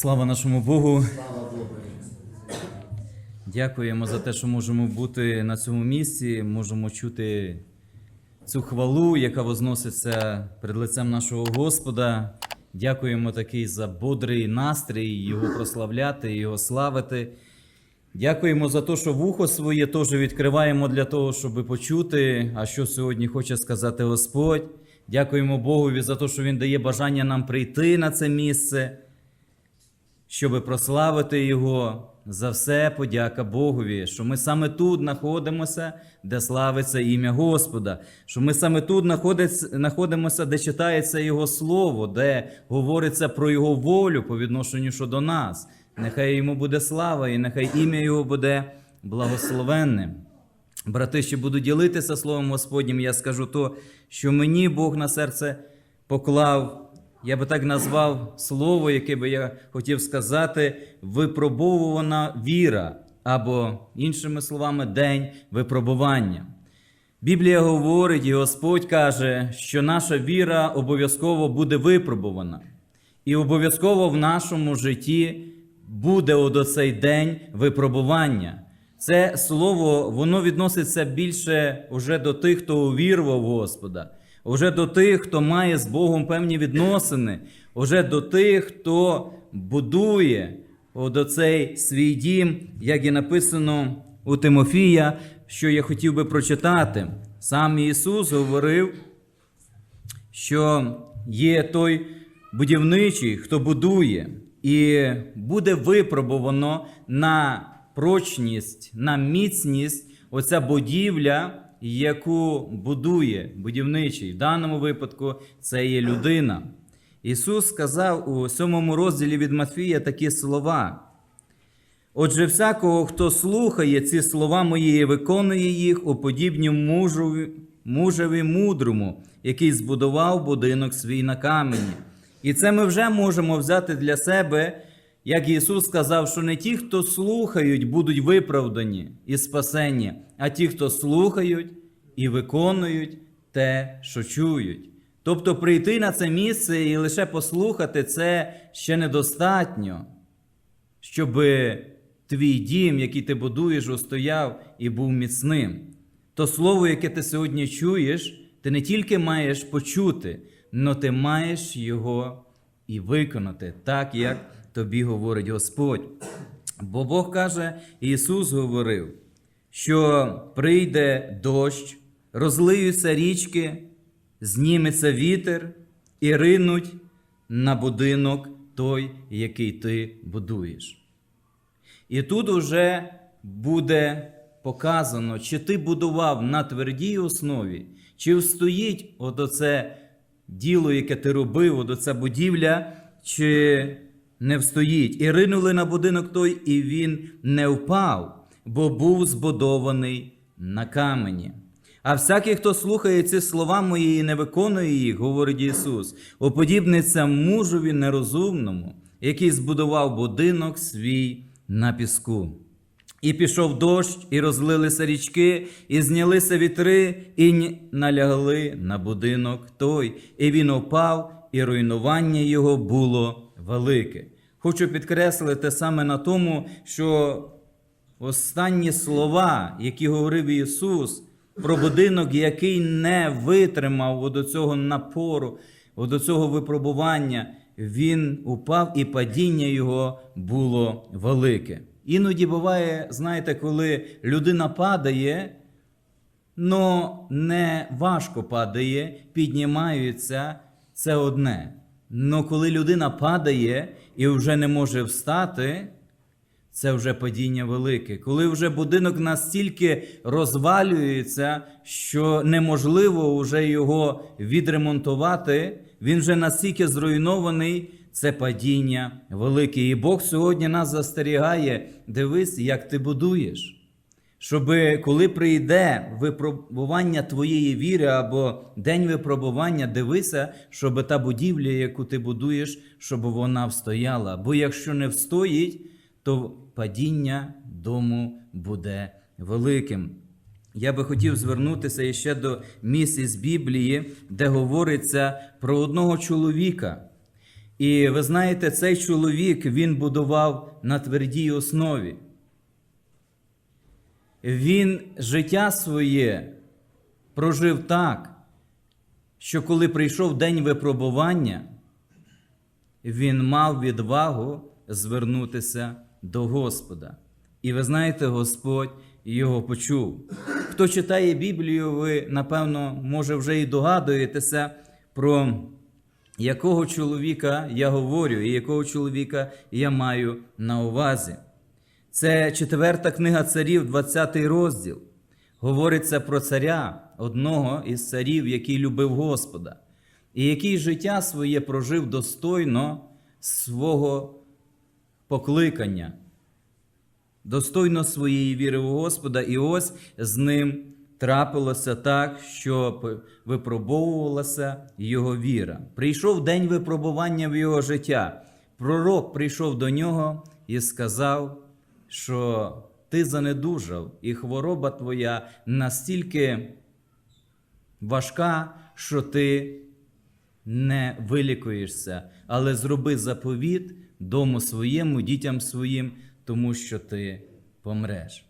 Слава нашому Богу. Дякуємо за те, що можемо бути на цьому місці, можемо чути цю хвалу, яка возноситься перед лицем нашого Господа. Дякуємо такий за бодрий настрій, Його прославляти, Його славити. Дякуємо за те, що вухо своє теж відкриваємо для того, щоб почути, а що сьогодні хоче сказати Господь. Дякуємо Богові за те, що Він дає бажання нам прийти на це місце, щоб прославити Його. За все подяка Богові, що ми саме тут знаходимося, де славиться ім'я Господа, що ми саме тут знаходимося, де читається Його Слово, де говориться про Його волю по відношенню щодо нас. Нехай йому буде слава, і нехай ім'я Його буде благословенним. Брати, ще буду ділитися Словом Господнім, я скажу то, що мені Бог на серце поклав. Я би так назвав слово, яке би я хотів сказати, випробовувана віра, або, іншими словами, день випробування. Біблія говорить, і Господь каже, що наша віра обов'язково буде випробувана. І обов'язково в нашому житті буде от цей день випробування. Це слово воно відноситься більше уже до тих, хто увірував Господа, уже до тих, хто має з Богом певні відносини, уже до тих, хто будує от оцей свій дім, як і написано у Тимофія, що я хотів би прочитати. Сам Ісус говорив, що є той будівничий, хто будує, і буде випробовано на прочність, на міцність оця будівля, яку будує будівничий. В даному випадку це є людина. Ісус сказав у сьомому розділі від Матфія такі слова. Отже, всякого, хто слухає ці слова мої і виконує їх, уподібню мужові, мужеві мудрому, який збудував будинок свій на камені. І це ми вже можемо взяти для себе, як Ісус сказав, що не ті, хто слухають, будуть виправдані і спасені, а ті, хто слухають і виконують те, що чують. Тобто прийти на це місце і лише послухати це ще недостатньо щоб твій дім, який ти будуєш, устояв і був міцним. То слово, яке ти сьогодні чуєш, ти не тільки маєш почути, але ти маєш його і виконати, так як тобі говорить Господь. Бо Бог каже, Ісус говорив, що прийде дощ, розлиються річки, зніметься вітер і ринуть на будинок той, який ти будуєш. І тут уже буде показано, чи ти будував на твердій основі, чи встоїть от оце діло, яке ти робив, от оця будівля, чи не встоїть. І ринули на будинок той, і він не впав, бо був збудований на камені. А всякий, хто слухає ці слова мої і не виконує їх, говорить Ісус, уподібниться мужові нерозумному, який збудував будинок свій на піску. І пішов дощ, і розлилися річки, і знялися вітри, і налягли на будинок той, і він упав, і руйнування його було велике. Хочу підкреслити саме на тому, що останні слова, які говорив Ісус, про будинок, який не витримав до цього напору, до цього випробування, він упав, і падіння його було велике. Іноді буває, знаєте, коли людина падає, но не важко падає, піднімаються, це одне. Но коли людина падає і вже не може встати, це вже падіння велике. Коли вже будинок настільки розвалюється, що неможливо вже його відремонтувати, він вже настільки зруйнований, це падіння велике. І Бог сьогодні нас застерігає: дивись, як ти будуєш. Щоб коли прийде випробування твоєї віри або день випробування, дивися, щоб та будівля, яку ти будуєш, щоб вона встояла. Бо якщо не встоїть, то падіння дому буде великим. Я би хотів звернутися іще до місць із Біблії, де говориться про одного чоловіка, І ви знаєте, цей чоловік він будував на твердій основі. Він життя своє прожив так, що коли прийшов день випробування, він мав відвагу звернутися до Господа. І ви знаєте, Господь його почув. Хто читає Біблію, ви, напевно, може, вже і догадуєтеся про якого чоловіка я говорю, і якого чоловіка я маю на увазі. Це четверта книга царів, 20 розділ. Говориться про царя, одного із царів, який любив Господа, і який життя своє прожив достойно свого покликання, достойно своєї віри в Господа, і ось з ним трапилося так, що випробовувалася його віра. Прийшов день випробування в його життя. Пророк прийшов до нього і сказав, що ти занедужав, і хвороба твоя настільки важка, що ти не вилікуєшся, але зроби заповіт дому своєму, дітям своїм, тому що ти помреш.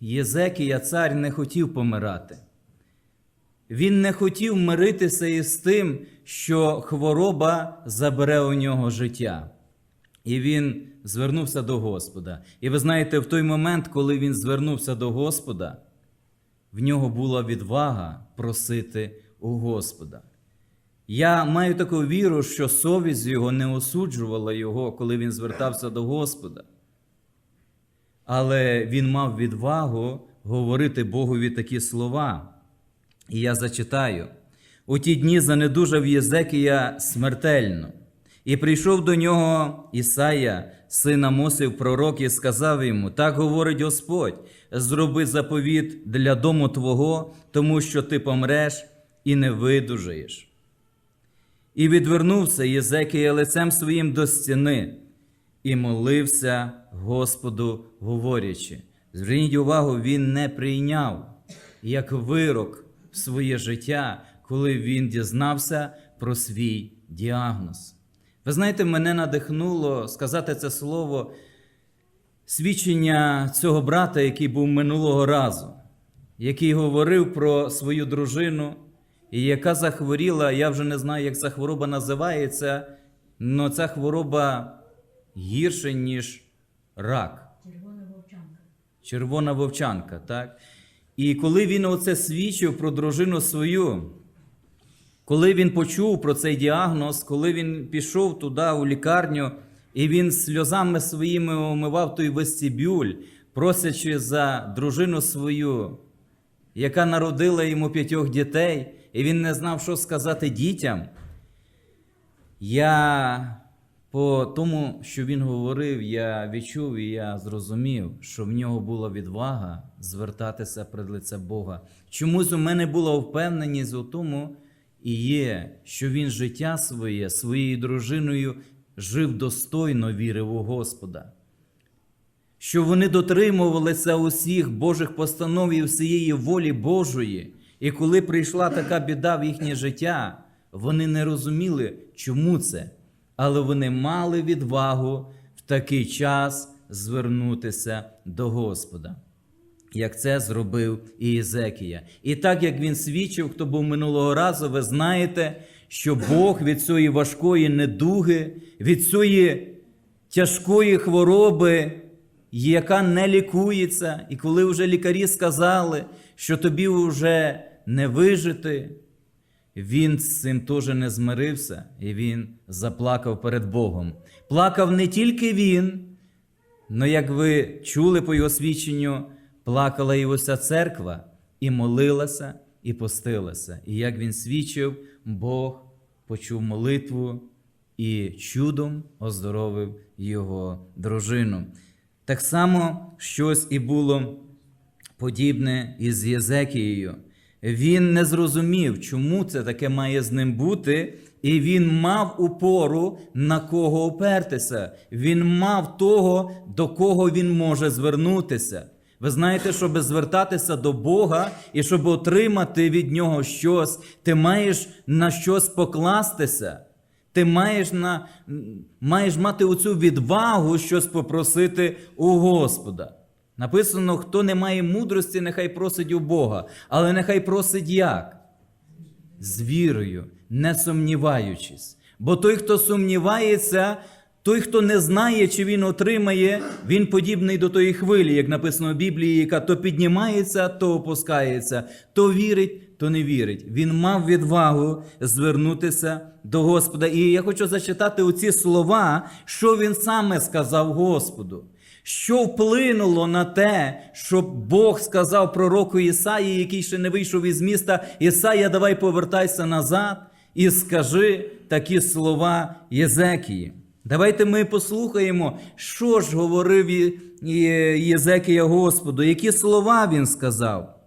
Єзекія цар не хотів помирати. Він не хотів миритися із тим, що хвороба забере у нього життя. І він звернувся до Господа. І ви знаєте, в той момент, коли він звернувся до Господа, в нього була відвага просити у Господа. Я маю таку віру, що совість його не осуджувала його, коли він звертався до Господа. Але він мав відвагу говорити Богові такі слова. І я зачитаю: у ті дні занедужав Єзекія смертельно, і прийшов до нього Ісая, син Амосів, пророк, і сказав йому: Так говорить Господь: зроби заповіт для дому Твого, тому що ти помреш і не видужаєш. І відвернувся Єзекія лицем своїм до стіни і молився Господу, говорячи. Зверніть увагу, він не прийняв як вирок в своє життя, коли він дізнався про свій діагноз. Ви знаєте, мене надихнуло сказати це слово свідчення цього брата, який був минулого разу, який говорив про свою дружину, і яка захворіла, я вже не знаю, як ця хвороба називається, але ця хвороба гірше, ніж рак. Червона вовчанка. Червона вовчанка, так? І коли він оце свідчив про дружину свою, коли він почув про цей діагноз, коли він пішов туди, у лікарню, і він сльозами своїми омивав той вестибюль, просячи за дружину свою, яка народила йому п'ятьох дітей, і він не знав, що сказати дітям. Я по тому, що він говорив, я відчув і я зрозумів, що в нього була відвага звертатися пред лице Бога. Чомусь у мене була впевненість у тому і є, що він життя своє своєю дружиною жив достойно вірив у Господа. Що вони дотримувалися усіх Божих постанов і всієї волі Божої. І коли прийшла така біда в їхнє життя, вони не розуміли, чому це, але вони мали відвагу в такий час звернутися до Господа, як це зробив і Ізекія. І так як він свідчив, хто був минулого разу, ви знаєте, що Бог від цієї важкої недуги, від цієї тяжкої хвороби, яка не лікується, і коли вже лікарі сказали, що тобі вже не вижити, він з цим теж не змирився, і він заплакав перед Богом. Плакав не тільки він, але як ви чули по його свідченню, плакала і уся церква, і молилася, і постилася. І як він свідчив, Бог почув молитву і чудом оздоровив його дружину. Так само щось і було подібне із Єзекією. Він не зрозумів, чому це таке має з ним бути, і він мав упору на кого опертися. Він мав того, до кого він може звернутися. Ви знаєте, щоб звертатися до Бога і щоб отримати від нього щось, ти маєш на щось покластися. Ти маєш, на, маєш мати оцю відвагу щось попросити у Господа. Написано: хто не має мудрості, нехай просить у Бога, але нехай просить як? З вірою, не сумніваючись. Бо той, хто сумнівається, той, хто не знає, чи він отримає, він подібний до тої хвилі, як написано в Біблії, яка то піднімається, то опускається, то вірить, то не вірить. Він мав відвагу звернутися до Господа. І я хочу зачитати оці слова, що він саме сказав Господу. Що вплинуло на те, що Бог сказав пророку Ісаї, який ще не вийшов із міста, Ісая, давай повертайся назад і скажи такі слова Єзекії. Давайте ми послухаємо, що ж говорив Єзекія Господу, які слова він сказав.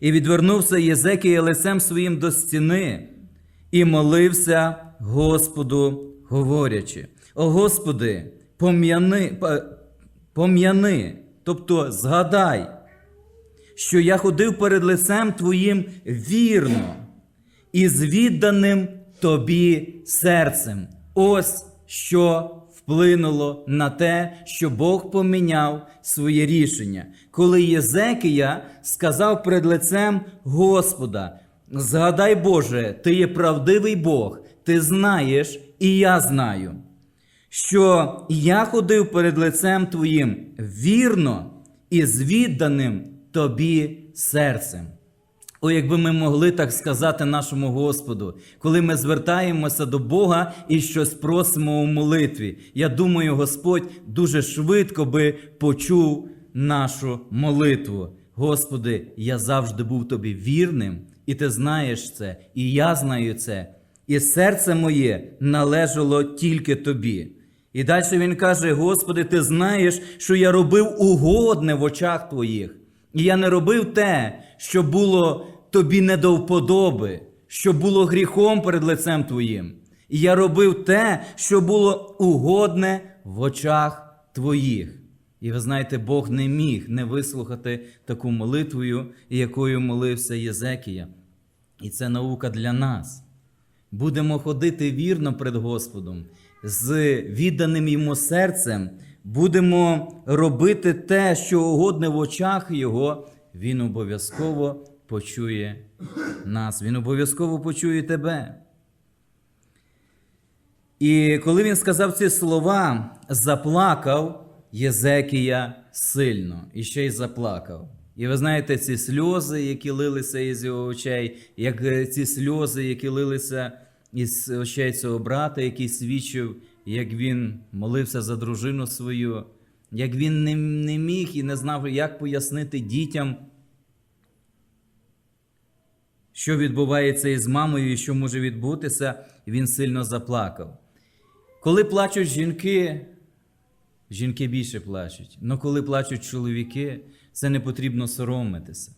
І відвернувся Єзекія лицем своїм до стіни і молився Господу, говорячи: О Господи, пом'яни, пом'яни, тобто згадай, що я ходив перед лицем Твоїм вірно і з відданим Тобі серцем. Ось що вплинуло на те, що Бог поміняв своє рішення. Коли Єзекія сказав перед лицем Господа: Згадай, Боже, ти є правдивий Бог, ти знаєш, і я знаю що я ходив перед лицем Твоїм вірно і з відданим Тобі серцем. О, якби ми могли так сказати нашому Господу, коли ми звертаємося до Бога і щось просимо у молитві. Я думаю, Господь дуже швидко би почув нашу молитву. Господи, я завжди був тобі вірним, і ти знаєш це, і я знаю це, і серце моє належало тільки тобі. І далі він каже: Господи, ти знаєш, що я робив угодне в очах твоїх. І я не робив те, що було тобі не до вподоби, що було гріхом перед лицем твоїм. І я робив те, що було угодне в очах твоїх. І ви знаєте, Бог не міг не вислухати таку молитвою, якою молився Єзекія. І це наука для нас. Будемо ходити вірно перед Господом, з відданим йому серцем, будемо робити те, що угодне в очах Його, Він обов'язково почує нас, Він обов'язково почує тебе. І коли він сказав ці слова, заплакав Єзекія сильно і ще й заплакав. І ви знаєте, ці сльози, які лилися із його очей, як е, ці сльози, які лилися із очей цього брата, який свідчив, як він молився за дружину свою, як він не, не міг і не знав, як пояснити дітям, що відбувається із мамою і що може відбутися, він сильно заплакав. Коли плачуть жінки, жінки більше плачуть. Але коли плачуть чоловіки, це не потрібно соромитися.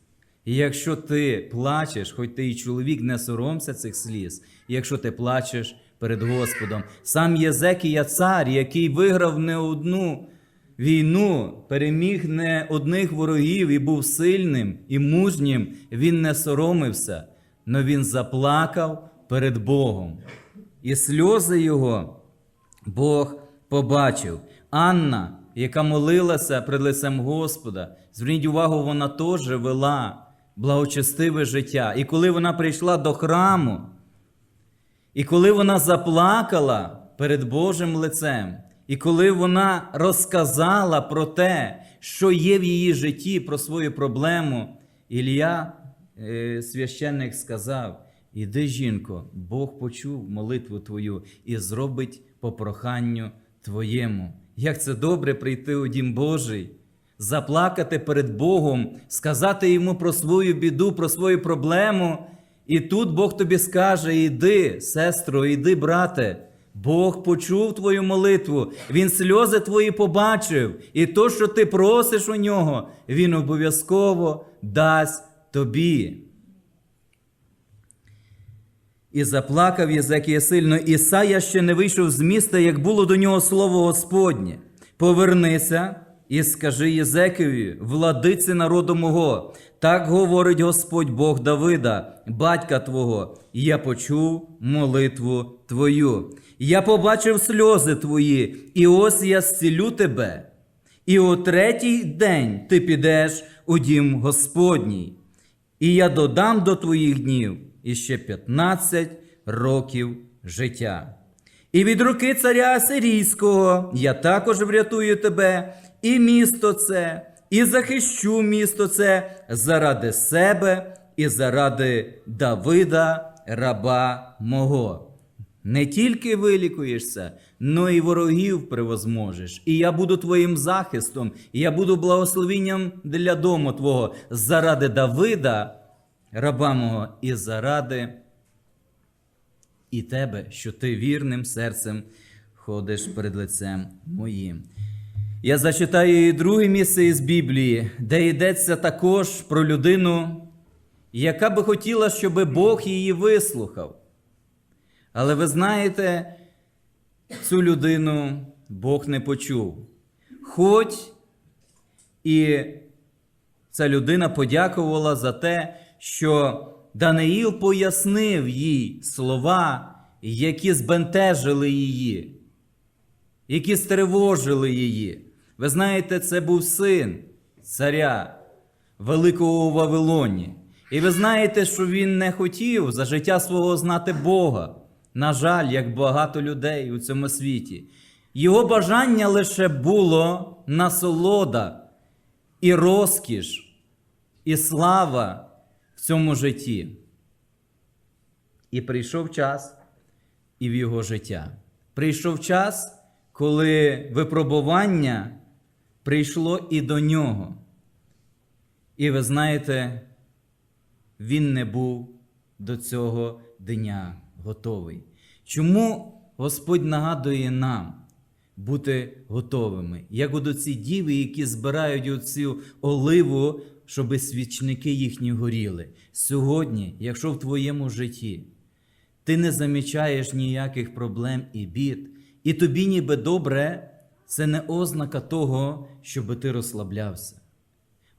І якщо ти плачеш, хоч ти і чоловік, не соромся цих сліз, і якщо ти плачеш перед Господом, сам Єзекія цар, який виграв не одну війну, переміг не одних ворогів і був сильним і мужнім, він не соромився, але він заплакав перед Богом. І сльози його Бог побачив. Анна, яка молилася перед лицем Господа, зверніть увагу, вона теж вела благочестиве життя. І коли вона прийшла до храму, і коли вона заплакала перед Божим лицем, і коли вона розказала про те, що є в її житті, про свою проблему, Ілля, е, священник, сказав: Іди, жінко, Бог почув молитву твою і зробить по проханню твоєму. Як це добре прийти у дім Божий, заплакати перед Богом, сказати йому про свою біду, про свою проблему. І тут Бог тобі скаже: іди, сестро, іди, брате. Бог почув твою молитву, Він сльози твої побачив, і то, що ти просиш у нього, Він обов'язково дасть тобі. І заплакав Єзекія сильно, Ісая ще не вийшов з міста, як було до нього слово Господнє. Повернися і скажи Єзекові, владиці народу мого, так говорить Господь Бог Давида, батька Твого, я почув молитву Твою. Я побачив сльози Твої, і ось я зцілю тебе. І у третій день ти підеш у дім Господній, і я додам до твоїх днів іще 15 років життя. І від руки царя Асирійського я також врятую тебе, і місто це, і захищу місто це заради себе і заради Давида, раба мого. Не тільки вилікуєшся, но й ворогів превозможеш. І я буду твоїм захистом, і я буду благословенням для дому твого заради Давида, раба мого, і заради і тебе, що ти вірним серцем ходиш перед лицем моїм. Я зачитаю і друге місце із Біблії, де йдеться також про людину, яка би хотіла, щоб Бог її вислухав. Але ви знаєте, цю людину Бог не почув. Хоч і ця людина подякувала за те, що Даниїл пояснив їй слова, які збентежили її, які стривожили її. Ви знаєте, це був син царя Великого Вавилоні. І ви знаєте, що він не хотів за життя свого знати Бога. На жаль, як багато людей у цьому світі. Його бажання лише було насолода і розкіш, і слава в цьому житті. І прийшов час і в його життя. Прийшов час, коли випробування прийшло і до нього. І ви знаєте, він не був до цього дня готовий. Чому Господь нагадує нам бути готовими, як от ці діви, які збирають оцю оливу, щоб свічники їхні горіли. Сьогодні, якщо в твоєму житті ти не замічаєш ніяких проблем і бід, і тобі ніби добре, це не ознака того, щоб ти розслаблявся.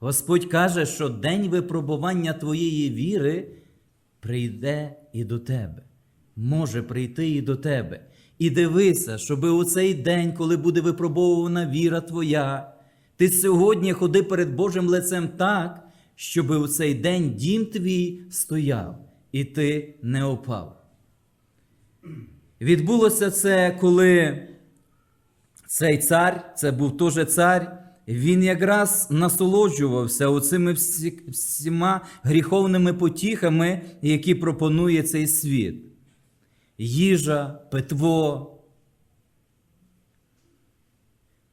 Господь каже, що день випробування твоєї віри прийде і до тебе, може прийти і до тебе. І дивися, щоб у цей день, коли буде випробована віра твоя, ти сьогодні ходи перед Божим лицем так, щоб у цей день дім твій стояв, і ти не опав. Відбулося це, коли цей цар, це був теж цар, він якраз насолоджувався оцими всі, всіма гріховними потіхами, які пропонує цей світ. Їжа, питво.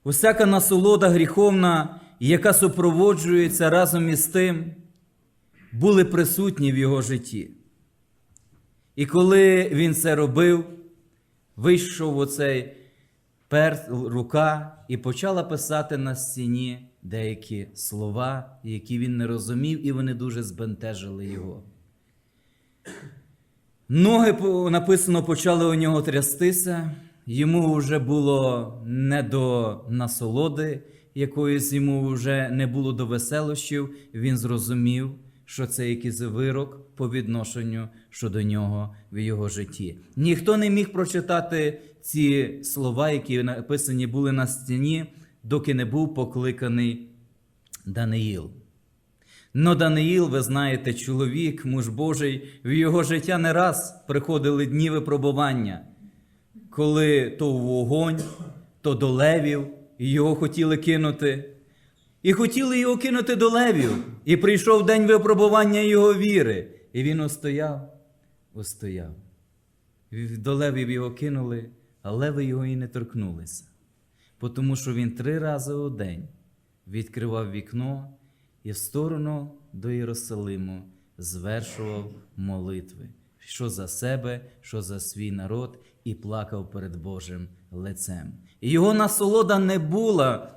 Усяка насолода гріховна, яка супроводжується разом із тим, були присутні в його житті. І коли він це робив, вийшов оцей пер рука і почала писати на стіні деякі слова, які він не розумів, і вони дуже збентежили його. Ноги написано почали у нього трястися, йому вже було не до насолоди, якоїсь йому вже не було до веселощів. Він зрозумів, що це якийсь вирок по відношенню щодо нього в його житті. Ніхто не міг прочитати ці слова, які написані були на стіні, доки не був покликаний Даниїл. Но Даниїл, ви знаєте, чоловік, муж Божий, в його життя не раз приходили дні випробування, коли то в вогонь, то до левів, і його хотіли кинути. І хотіли його кинути до левів. І прийшов день випробування його віри. І він устояв, устояв. До левів його кинули, а леви його і не торкнулися. Тому що він три рази у день відкривав вікно і в сторону до Єрусалиму звершував молитви, що за себе, що за свій народ, і плакав перед Божим лицем. І його насолода не була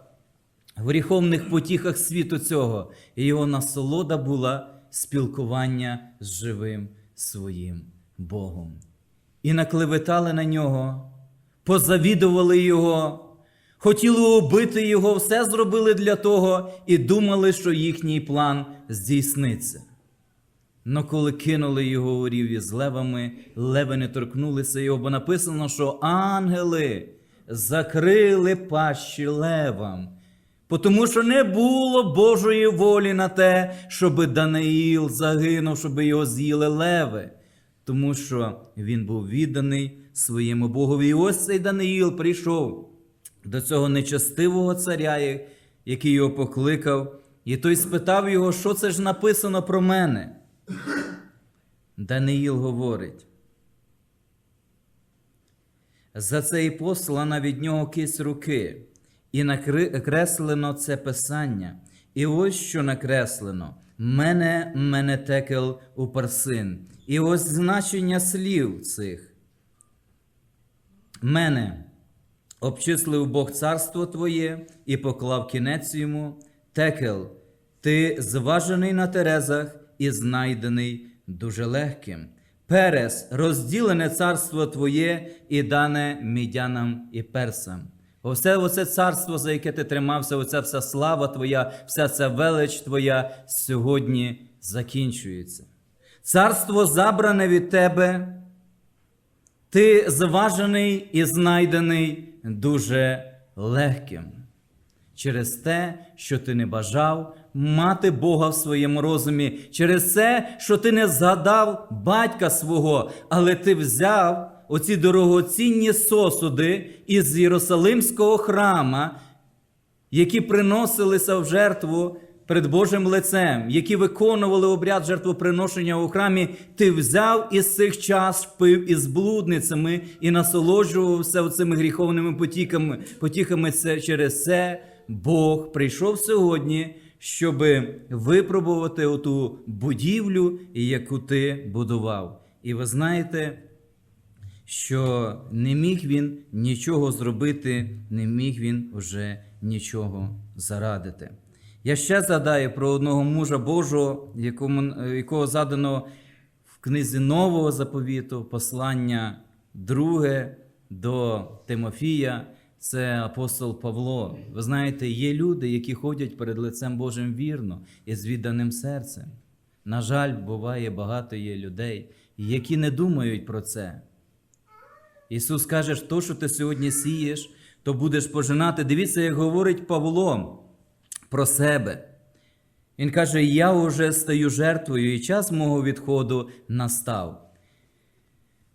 в гріховних потіхах світу цього, і його насолода була спілкування з живим своїм Богом. І наклеветали на нього, позавідували його, Хотіли убити його, все зробили для того і думали, що їхній план здійсниться. Но коли кинули його у ріві з левами, леви не торкнулися його, бо написано, що ангели закрили пащі левам. Тому що не було Божої волі на те, щоб Даниїл загинув, щоб його з'їли леви. Тому що він був відданий своєму Богові. І ось цей Даниїл прийшов до цього нечестивого царя, який його покликав, і той спитав його, що це ж написано про мене. Даниїл говорить. За це і послана від нього кисть руки, і накреслено це писання. І ось що накреслено: мене, мене текел у парсин. І ось значення слів цих. Мене обчислив Бог царство Твоє і поклав кінець йому. Текел, ти зважений на терезах і знайдений дуже легким. Перес, розділене царство Твоє і дане мідянам і персам. Оце, оце царство, за яке ти тримався, оця вся слава Твоя, вся ця велич Твоя сьогодні закінчується. Царство забране від тебе, ти зважений і знайдений дуже легким. Через те, що ти не бажав мати Бога в своєму розумі, через те, що ти не згадав батька свого, але ти взяв оці дорогоцінні сосуди із Єрусалимського храма, які приносилися в жертву перед Божим лицем, які виконували обряд жертвоприношення у храмі, ти взяв із цих час пив із блудницями і насолоджувався цими гріховними потіками. Потіками це через це Бог прийшов сьогодні, щоб випробувати оту будівлю, яку ти будував. І ви знаєте, що не міг він нічого зробити, не міг він вже нічого зарадити. Я ще згадаю про одного мужа Божого, якому, якого задано в книзі Нового заповіту, послання друге до Тимофія, це апостол Павло. Ви знаєте, є люди, які ходять перед лицем Божим вірно і з відданим серцем. На жаль, буває багато є людей, які не думають про це. Ісус каже, що то, що ти сьогодні сієш, то будеш пожинати. Дивіться, як говорить Павло про себе. Він каже: Я вже стаю жертвою, і час мого відходу настав.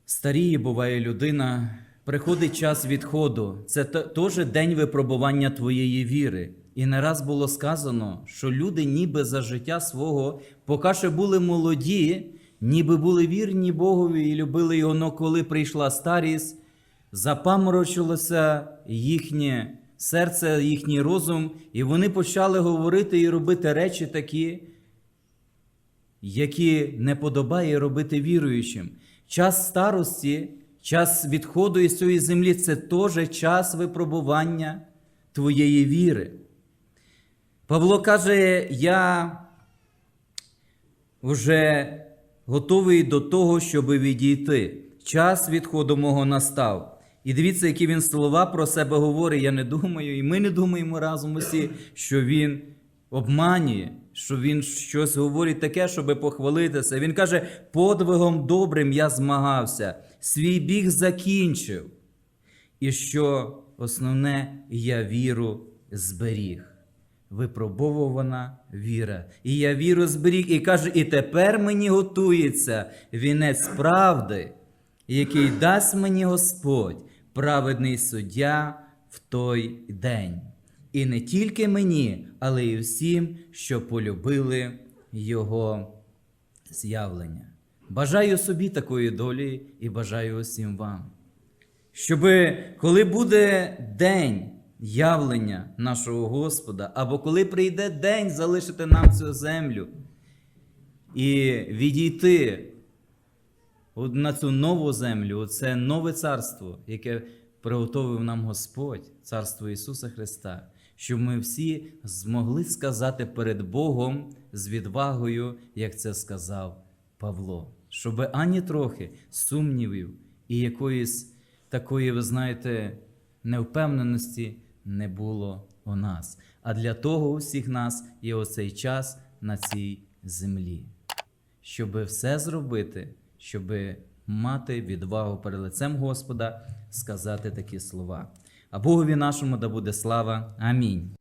Старіє буває людина, приходить час відходу. Це теж день випробування твоєї віри. І не раз було сказано, що люди ніби за життя свого, поки ще були молоді, ніби були вірні Богові і любили його, но коли прийшла старість, запаморочилося їхнє серце, їхній розум, і вони почали говорити і робити речі такі, які не подобає робити віруючим. Час старості, час відходу із цієї землі це теж час випробування твоєї віри. Павло каже: я вже готовий до того, щоб відійти. Час відходу мого настав. І дивіться, які він слова про себе говорить. Я не думаю, і ми не думаємо разом усі, що він обманює, що він щось говорить таке, щоб похвалитися. Він каже: подвигом добрим я змагався, свій біг закінчив. І що основне, я віру зберіг. Випробовувана віра. І я віру зберіг, і каже, і тепер мені готується вінець правди, який дасть мені Господь, праведний суддя в той день. І не тільки мені, але й всім, що полюбили Його з'явлення. Бажаю собі такої долі і бажаю усім вам. Щоби, коли буде день явлення нашого Господа, або коли прийде день залишити нам цю землю і відійти на цю нову землю, це нове царство, яке приготовив нам Господь, царство Ісуса Христа, щоб ми всі змогли сказати перед Богом з відвагою, як це сказав Павло, щоб ані трохи сумнівів і якоїсь такої, ви знаєте, невпевненості не було у нас. А для того у всіх нас є оцей час на цій землі, щоб все зробити, щоб мати відвагу перед лицем Господа сказати такі слова. А Богові нашому да буде слава. Амінь.